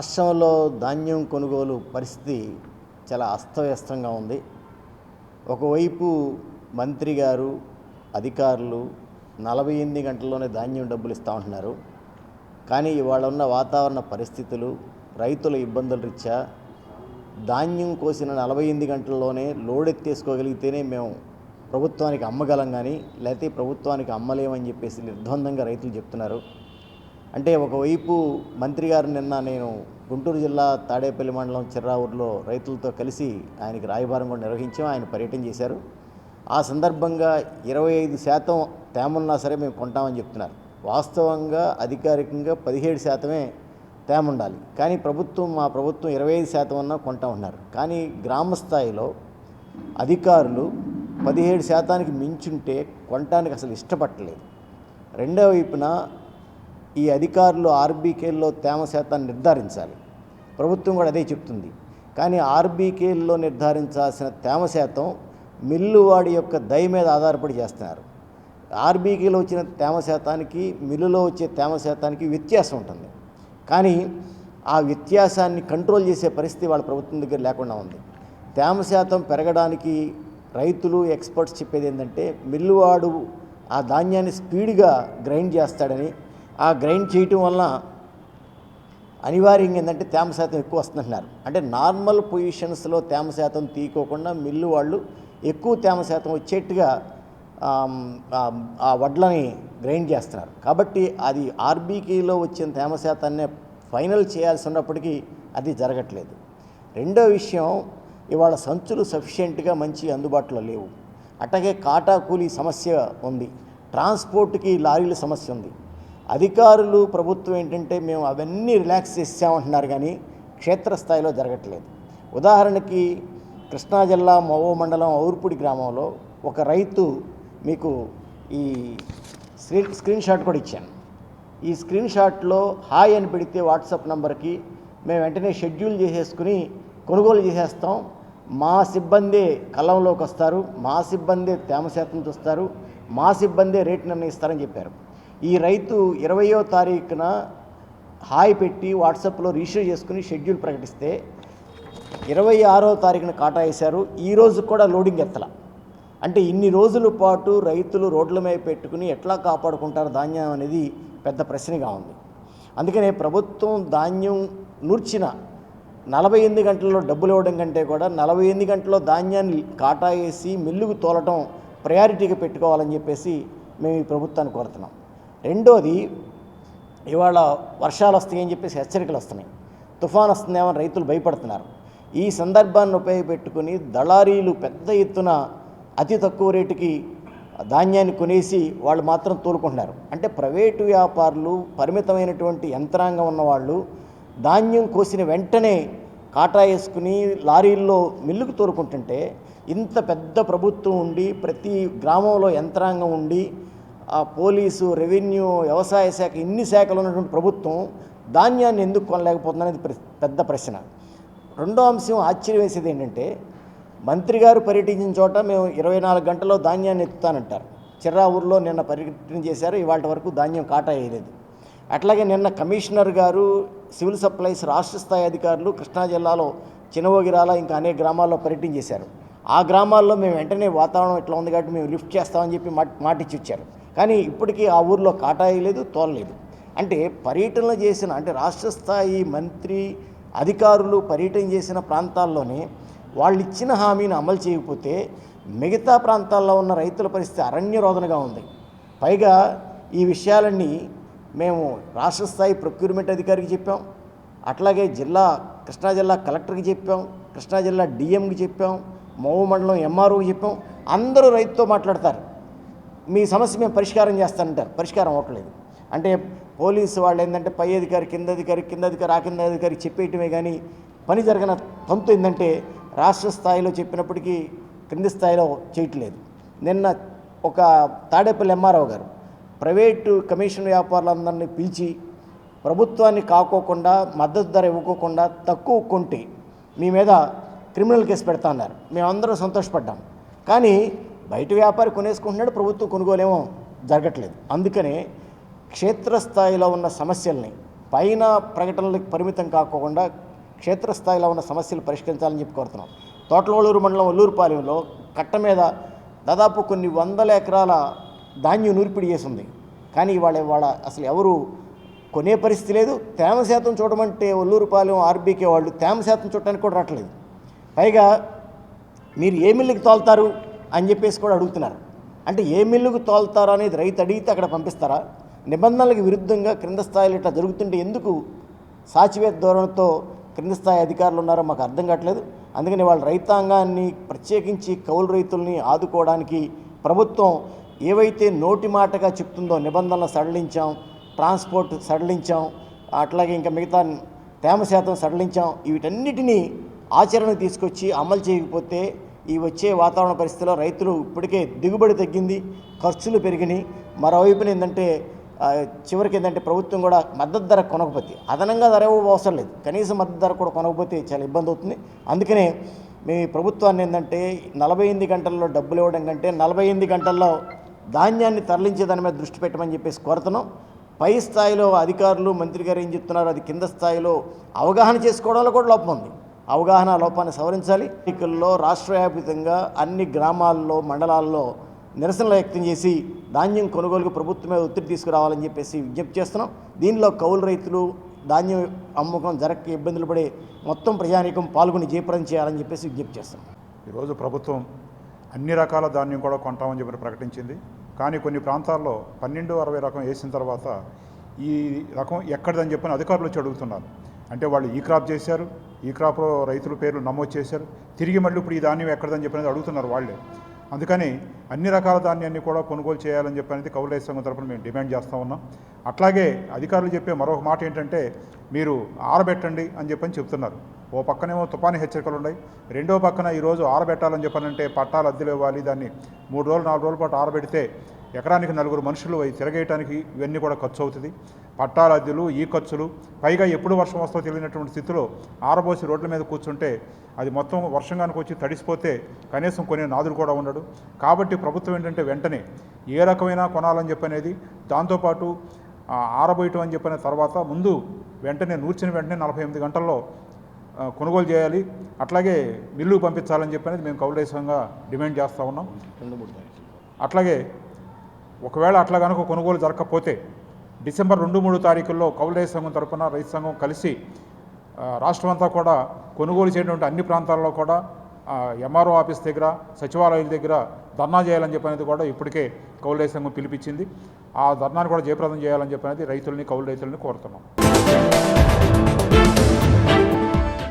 రాష్ట్రంలో ధాన్యం కొనుగోలు పరిస్థితి చాలా అస్తవ్యస్తంగా ఉంది. ఒకవైపు మంత్రి గారు అధికారులు నలభై ఎనిమిది గంటల్లోనే ధాన్యం డబ్బులు ఇస్తా ఉంటున్నారు. కానీ ఇవాళ ఉన్న వాతావరణ పరిస్థితులు రైతుల ఇబ్బందుల రీత్యా ధాన్యం కోసిన నలభై ఎనిమిది గంటల్లోనే లోడ్ ఎత్తేసుకోగలిగితేనే మేము ప్రభుత్వానికి అమ్మగలం కానీ లేకపోతే ప్రభుత్వానికి అమ్మలేమని చెప్పేసి నిర్ద్వందంగా రైతులు చెప్తున్నారు. అంటే ఒకవైపు మంత్రి గారు నిన్న నేను గుంటూరు జిల్లా తాడేపల్లి మండలం చిర్రావూరులో రైతులతో కలిసి ఆయనకి రాయబారం కూడా నిర్వహించాం ఆయన పర్యటన చేశారు. ఆ సందర్భంగా ఇరవై ఐదు శాతం తేమన్నా సరే మేము కొంటామని చెప్తున్నారు. వాస్తవంగా అధికారికంగా పదిహేడు శాతమే తేమ ఉండాలి కానీ ప్రభుత్వం మా ప్రభుత్వం ఇరవై ఐదు శాతం అన్నా కొంటా ఉన్నారు కానీ గ్రామ స్థాయిలో అధికారులు పదిహేడు శాతానికి మించుంటే కొనటానికి అసలు ఇష్టపడలేదు రెండో వైపున ఈ అధికారులు ఆర్బీకేల్లో తేమ శాతాన్ని నిర్ధారించాలి. ప్రభుత్వం కూడా అదే చెప్తుంది. కానీ ఆర్బీకేల్లో నిర్ధారించాల్సిన తేమ శాతం మిల్లువాడి యొక్క దయ మీద ఆధారపడి చేస్తున్నారు. ఆర్బీకేలో వచ్చిన తేమ శాతానికి మిల్లులో వచ్చే తేమ శాతానికి వ్యత్యాసం ఉంటుంది. కానీ ఆ వ్యత్యాసాన్ని కంట్రోల్ చేసే పరిస్థితి వాళ్ళ ప్రభుత్వం దగ్గర లేకుండా ఉంది. తేమ శాతం పెరగడానికి రైతులు ఎక్స్పర్ట్స్ చెప్పేది ఏంటంటే మిల్లువాడు ఆ ధాన్యాన్ని స్పీడ్గా గ్రైండ్ చేస్తాడని ఆ గ్రైండ్ చేయటం వల్ల అనివార్యంగా ఏంటంటే తేమ శాతం ఎక్కువ వస్తుంటున్నారు అంటే నార్మల్ పొజిషన్స్లో తేమ శాతం తీయకోకుండా మిల్లు వాళ్ళు ఎక్కువ తేమ శాతం వచ్చేట్టుగా ఆ వడ్లని గ్రైండ్ చేస్తున్నారు. కాబట్టి అది ఆర్బీకేలో వచ్చిన తేమ శాతాన్ని ఫైనల్ చేయాల్సి ఉన్నప్పటికీ అది జరగట్లేదు. రెండో విషయం ఇవాళ సంచులు సఫిషియెంట్గా మంచి అందుబాటులో లేవు. అట్లాగే కాటా కూలీ సమస్య ఉంది. ట్రాన్స్పోర్ట్కి లారీల సమస్య ఉంది. అధికారులు ప్రభుత్వం ఏంటంటే మేము అవన్నీ రిలాక్స్ చేసామంటున్నారు కానీ క్షేత్రస్థాయిలో జరగట్లేదు. ఉదాహరణకి కృష్ణా జిల్లా మోవో మండలం ఔర్పుడి గ్రామంలో ఒక రైతు మీకు ఈ స్క్రీన్ స్క్రీన్ షాట్ కూడా ఇచ్చాను. ఈ స్క్రీన్ షాట్లో హాయ్ అని పెడితే వాట్సాప్ నెంబర్కి మేము వెంటనే షెడ్యూల్ చేసేసుకుని కొనుగోలు చేసేస్తాం. మా సిబ్బందే కళ్ళంలోకి వస్తారు మా సిబ్బందే తేమ శాతం చూస్తారు మా సిబ్బందే రేటు నిర్ణయిస్తారని చెప్పారు. ఈ రైతు ఇరవయో తారీఖున హాయ్ పెట్టి వాట్సాప్లో రిజిస్టర్ చేసుకుని షెడ్యూల్ ప్రకటిస్తే ఇరవై ఆరో తారీఖున కాటా వేశారు. ఈ రోజు కూడా లోడింగ్ ఎత్తల. అంటే ఇన్ని రోజుల పాటు రైతులు రోడ్ల మీద పెట్టుకుని ఎట్లా కాపాడుకుంటారు ధాన్యం అనేది పెద్ద ప్రశ్నగా ఉంది. అందుకనే ప్రభుత్వం ధాన్యం నూర్చిన నలభై ఎనిమిది గంటల్లో డబ్బులు ఇవ్వడం కంటే కూడా నలభై ఎనిమిది గంటల్లో ధాన్యాన్ని కాటా వేసి మిల్లుకు తోలటం ప్రయారిటీగా పెట్టుకోవాలని చెప్పేసి మేము ఈ ప్రభుత్వాన్ని కోరుతున్నాం. రెండోది ఇవాళ వర్షాలు వస్తాయని చెప్పేసి హెచ్చరికలు వస్తున్నాయి. తుఫాన్ వస్తుందేమని రైతులు భయపడుతున్నారు. ఈ సందర్భాన్ని ఉపయోగపెట్టుకుని దళారీలు పెద్ద ఎత్తున అతి తక్కువ రేటుకి ధాన్యాన్ని కొనేసి వాళ్ళు మాత్రం తోలుకుంటున్నారు. అంటే ప్రైవేటు వ్యాపారులు పరిమితమైనటువంటి యంత్రాంగం ఉన్నవాళ్ళు ధాన్యం కోసిన వెంటనే కాటా వేసుకుని లారీల్లో మిల్లుకు తోలుకుంటుంటే ఇంత పెద్ద ప్రభుత్వం ఉండి ప్రతి గ్రామంలో యంత్రాంగం ఉండి ఆ పోలీసు రెవెన్యూ వ్యవసాయ శాఖ ఇన్ని శాఖలు ఉన్నటువంటి ప్రభుత్వం ధాన్యాన్ని ఎందుకు కొనలేకపోతుందనేది ప్ర- పెద్ద ప్రశ్న. రెండో అంశం ఆశ్చర్యం వేసేది ఏంటంటే మంత్రి గారు పర్యటించిన చోట మేము ఇరవై నాలుగు గంటల్లో ధాన్యాన్ని ఎత్తుతానంటారు. చిర్రా ఊర్లో నిన్న పర్యటన చేశారు ఇవాళ వరకు ధాన్యం కాటా వేయలేదు. అట్లాగే నిన్న కమిషనర్ గారు సివిల్ సప్లైస్ రాష్ట్ర స్థాయి అధికారులు కృష్ణా జిల్లాలో చినవగిరాల ఇంకా అనేక గ్రామాల్లో పర్యటన చేశారు ఆ గ్రామాల్లో మేము వెంటనే వాతావరణం ఇట్లా ఉంది కాబట్టి మేము లిఫ్ట్ చేస్తామని చెప్పి మాట మాట ఇచ్చి వచ్చారు. కానీ ఇప్పటికీ ఆ ఊర్లో కాటాయి లేదు తోలలేదు అంటే పర్యటనలు చేసిన అంటే రాష్ట్ర స్థాయి మంత్రి అధికారులు పర్యటన చేసిన ప్రాంతాల్లోనే వాళ్ళు ఇచ్చిన హామీని అమలు చేయకపోతే మిగతా ప్రాంతాల్లో ఉన్న రైతుల పరిస్థితి అరణ్యరోధనగా ఉంది. పైగా ఈ విషయాలన్నీ మేము రాష్ట్ర స్థాయి ప్రొక్యూర్మెంట్ అధికారికి చెప్పాం అట్లాగే జిల్లా కృష్ణా జిల్లా కలెక్టర్కి చెప్పాం కృష్ణా జిల్లా డిఎంకి చెప్పాం మౌ మండలం ఎంఆర్ఓకి చెప్పాం. అందరూ రైతుతో మాట్లాడతారు. మీ సమస్య మేము పరిష్కారం చేస్తానంటారు. పరిష్కారం అవ్వట్లేదు. అంటే పోలీసు వాళ్ళు ఏంటంటే పై అధికారి కింద అధికారి కింద అధికారి ఆ కింద అధికారి చెప్పేయటమే కానీ పని జరగన తంతు ఏంటంటే రాష్ట్ర స్థాయిలో చెప్పినప్పటికీ క్రింది స్థాయిలో చేయట్లేదు. నిన్న ఒక తాడేపల్లి ఎంఆర్ఓ గారు ప్రైవేటు కమిషన్ వ్యాపారులందరినీ పిలిచి ప్రభుత్వాన్ని కాకోకుండా మద్దతు ధర ఇవ్వకోకుండా తక్కువ కొంటే మీ మీద క్రిమినల్ కేసు పెడతా అన్నారు. మేమందరం సంతోషపడ్డాం. కానీ బయట వ్యాపారి కొనేసుకుంటున్నాడు ప్రభుత్వం కొనుగోలేమో జరగట్లేదు. అందుకనే క్షేత్రస్థాయిలో ఉన్న సమస్యల్ని పైన ప్రకటనలకు పరిమితం కాకుండా క్షేత్రస్థాయిలో ఉన్న సమస్యలు పరిష్కరించాలని చెప్పి కోరుతున్నాం. తోటలూరు మండలం ఒల్లూరుపాలెంలో కట్ట మీద దాదాపు కొన్ని వందల ఎకరాల ధాన్యం నూర్పిడి చేసి ఉంది కానీ ఇవాళ ఇవాళ అసలు ఎవరు కొనే పరిస్థితి లేదు. తేమ శాతం చూడమంటే ఒల్లూరుపాలెం ఆర్బీకే వాళ్ళు తేమ శాతం చూడటానికి కూడా రావట్లేదు. పైగా మీరు ఏ మిల్లుకి తోలుతారు? అని చెప్పేసి కూడా అడుగుతున్నారు. అంటే ఏ మిల్లుకు తోలుతారో అనేది రైతు అడిగితే అక్కడ పంపిస్తారా? నిబంధనలకు విరుద్ధంగా క్రింద స్థాయిలో ఇట్లా జరుగుతుంటే ఎందుకు సాచివేత ధోరణితో క్రింద స్థాయి అధికారులు ఉన్నారో మాకు అర్థం కావట్లేదు. అందుకని వాళ్ళ రైతాంగాన్ని ప్రత్యేకించి కౌలు రైతుల్ని ఆదుకోవడానికి ప్రభుత్వం ఏవైతే నోటి మాటగా చెప్తుందో నిబంధనలు సడలించాం ట్రాన్స్పోర్ట్ సడలించాం అట్లాగే ఇంకా మిగతా తేమ శాతం సడలించాం వీటన్నిటినీ ఆచరణకు తీసుకొచ్చి అమలు చేయకపోతే ఈ వచ్చే వాతావరణ పరిస్థితిలో రైతులు ఇప్పటికే దిగుబడి తగ్గింది ఖర్చులు పెరిగినాయి మరోవైపున ఏంటంటే చివరికి ఏంటంటే ప్రభుత్వం కూడా మద్దతు ధర కొనకపోతే అదనంగా ధర అవసరం లేదు. కనీసం మద్దతు ధర కూడా కొనకపోతే చాలా ఇబ్బంది అవుతుంది. అందుకనే మీ ప్రభుత్వాన్ని ఏంటంటే నలభై ఎనిమిది గంటల్లో డబ్బులు ఇవ్వడం కంటే నలభై ఎనిమిది గంటల్లో ధాన్యాన్ని తరలించే దాని మీద దృష్టి పెట్టమని చెప్పేసి కోరుతున్నాం. పై స్థాయిలో అధికారులు మంత్రి గారు ఏం చెప్తున్నారు అది కింద స్థాయిలో అవగాహన చేసుకోవడంలో కూడా లోపం ఉంది. అవగాహన లోపాన్ని సవరించాలి. ఎన్నికల్లో రాష్ట్రవ్యాప్తంగా అన్ని గ్రామాల్లో మండలాల్లో నిరసనలు వ్యక్తం చేసి ధాన్యం కొనుగోలుకు ప్రభుత్వం మీద ఒత్తిడి తీసుకురావాలని చెప్పేసి విజ్ఞప్తి చేస్తున్నాం. దీనిలో కౌలు రైతులు ధాన్యం అమ్మకం జరక్క ఇబ్బందులు పడే మొత్తం ప్రజానీకం పాల్గొని జయప్రదం చేయాలని చెప్పేసి విజ్ఞప్తి చేస్తున్నాం. ఈరోజు ప్రభుత్వం అన్ని రకాల ధాన్యం కూడా కొంటామని చెప్పి ప్రకటించింది. కానీ కొన్ని ప్రాంతాల్లో పన్నెండు అరవై రకం వేసిన తర్వాత ఈ రకం ఎక్కడిదని చెప్పని అధికారులు వచ్చి అడుగుతున్నారు. అంటే వాళ్ళు ఈ క్రాప్ చేశారు ఈ క్రాప్లో రైతుల పేర్లు నమోదు చేశారు. తిరిగి మళ్ళీ ఇప్పుడు ఈ ధాన్యం ఎక్కడదని చెప్పి అడుగుతున్నారు వాళ్ళే. అందుకని అన్ని రకాల ధాన్యాన్ని కూడా కొనుగోలు చేయాలని చెప్పి అనేది కౌలు రైతు సంఘం తరపున మేము డిమాండ్ చేస్తూ ఉన్నాం. అట్లాగే అధికారులు చెప్పే మరొక మాట ఏంటంటే మీరు ఆరబెట్టండి అని చెప్పని చెప్తున్నారు. ఓ పక్కనేమో తుపాను హెచ్చరికలు ఉన్నాయి. రెండో పక్కన ఈరోజు ఆరబెట్టాలని చెప్పనంటే పట్టాలు అద్దెలు ఇవ్వాలి దాన్ని మూడు రోజులు నాలుగు రోజుల పాటు ఆరబెడితే ఎకరానికి నలుగురు మనుషులు అవి తిరగేయటానికి ఇవన్నీ కూడా ఖర్చు అవుతుంది. పట్టాల అద్దెలు ఈ ఖర్చులు పైగా ఎప్పుడు వర్షం వస్తుందో తెలియనటువంటి స్థితిలో ఆరబోసి రోడ్ల మీద కూర్చుంటే అది మొత్తం వర్షంగానికి వచ్చి తడిసిపోతే కనీసం కొనే నాదుడు కూడా ఉండడు. కాబట్టి ప్రభుత్వం ఏంటంటే వెంటనే ఏ రకమైన కొనాలని చెప్పనేది దాంతోపాటు ఆరబోయటం అని చెప్పిన తర్వాత ముందు వెంటనే నూర్చిన వెంటనే నలభై ఎనిమిది గంటల్లో కొనుగోలు చేయాలి. అట్లాగే మిల్లు పంపించాలని చెప్పనేది మేము కౌలు రైతంగా డిమాండ్ చేస్తూ ఉన్నాం. రెండు మూడు తారీఖులు. అట్లాగే ఒకవేళ అట్లా కనుక కొనుగోలు జరగకపోతే డిసెంబర్ రెండు మూడు తారీఖుల్లో కౌలు రైతు సంఘం తరపున రైతు సంఘం కలిసి రాష్ట్రమంతా రాష్ట్రం అంతా కూడా కొనుగోలు చేయటువంటి అన్ని ప్రాంతాల్లో కూడా ఎంఆర్ఓ ఆఫీస్ దగ్గర సచివాలయాల దగ్గర ధర్నా చేయాలని చెప్పనేది కూడా ఇప్పటికే కౌలు రైతు సంఘం పిలిపించింది. ఆ ధర్నాను కూడా జయప్రదం చేయాలని చెప్పనేది రైతుల్ని కౌలు రైతుల్ని కోరుతున్నాం.